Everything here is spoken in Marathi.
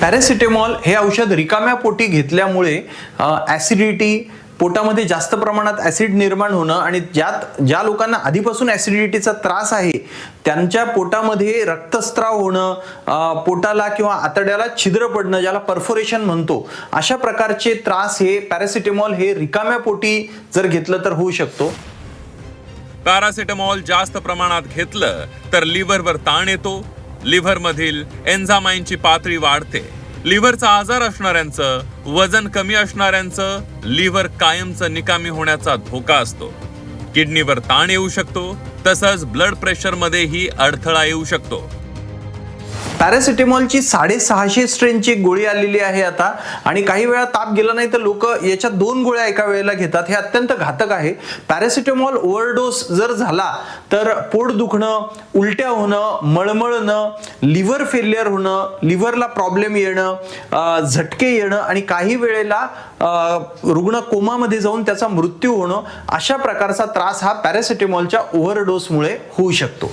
पॅरासिटेमॉल हे औषध रिकाम्या पोटी घेतल्यामुळे ॲसिडिटी पोटामध्ये जास्त प्रमाणात ॲसिड निर्माण होणं आणि ज्यात ज्या लोकांना आधीपासून ॲसिडिटीचा त्रास आहे त्यांच्या पोटामध्ये रक्तस्त्राव होणं पोटाला किंवा आतड्याला छिद्र पडणं ज्याला परफोरेशन म्हणतो अशा प्रकारचे त्रास हे पॅरासिटेमॉल हे रिकाम्या पोटी जर घेतलं तर होऊ शकतो. पॅरासिटेमॉल जास्त प्रमाणात घेतलं तर लिव्हरवर ताण येतो लिव्हरमधील एन्झामाइनची एन्झामाईनची पातळी वाढते. लिव्हरचा आजार असणाऱ्यांचं वजन कमी असणाऱ्यांचं लिव्हर कायमचं निकामी होण्याचा धोका असतो. किडनीवर ताण येऊ शकतो तसंच ब्लड प्रेशरमध्येही अडथळा येऊ शकतो. पॅरासिटेमॉलची साडेसहाशे स्ट्रेनची एक गोळी आलेली आहे आता. आणि काही वेळा ताप गेला नाही तर लोक याच्या दोन गोळ्या एका वेळेला घेतात. हे अत्यंत घातक आहे. पॅरासिटेमॉल ओव्हरडोस जर झाला तर पोट दुखणं उलट्या होणं मळमळणं लिव्हर फेल्युअर होणं लिव्हरला प्रॉब्लेम येणं झटके येणं आणि काही वेळेला रुग्ण कोमामध्ये जाऊन त्याचा मृत्यू होणं अशा प्रकारचा त्रास हा पॅरासिटेमॉलच्या ओव्हरडोसमुळे होऊ शकतो.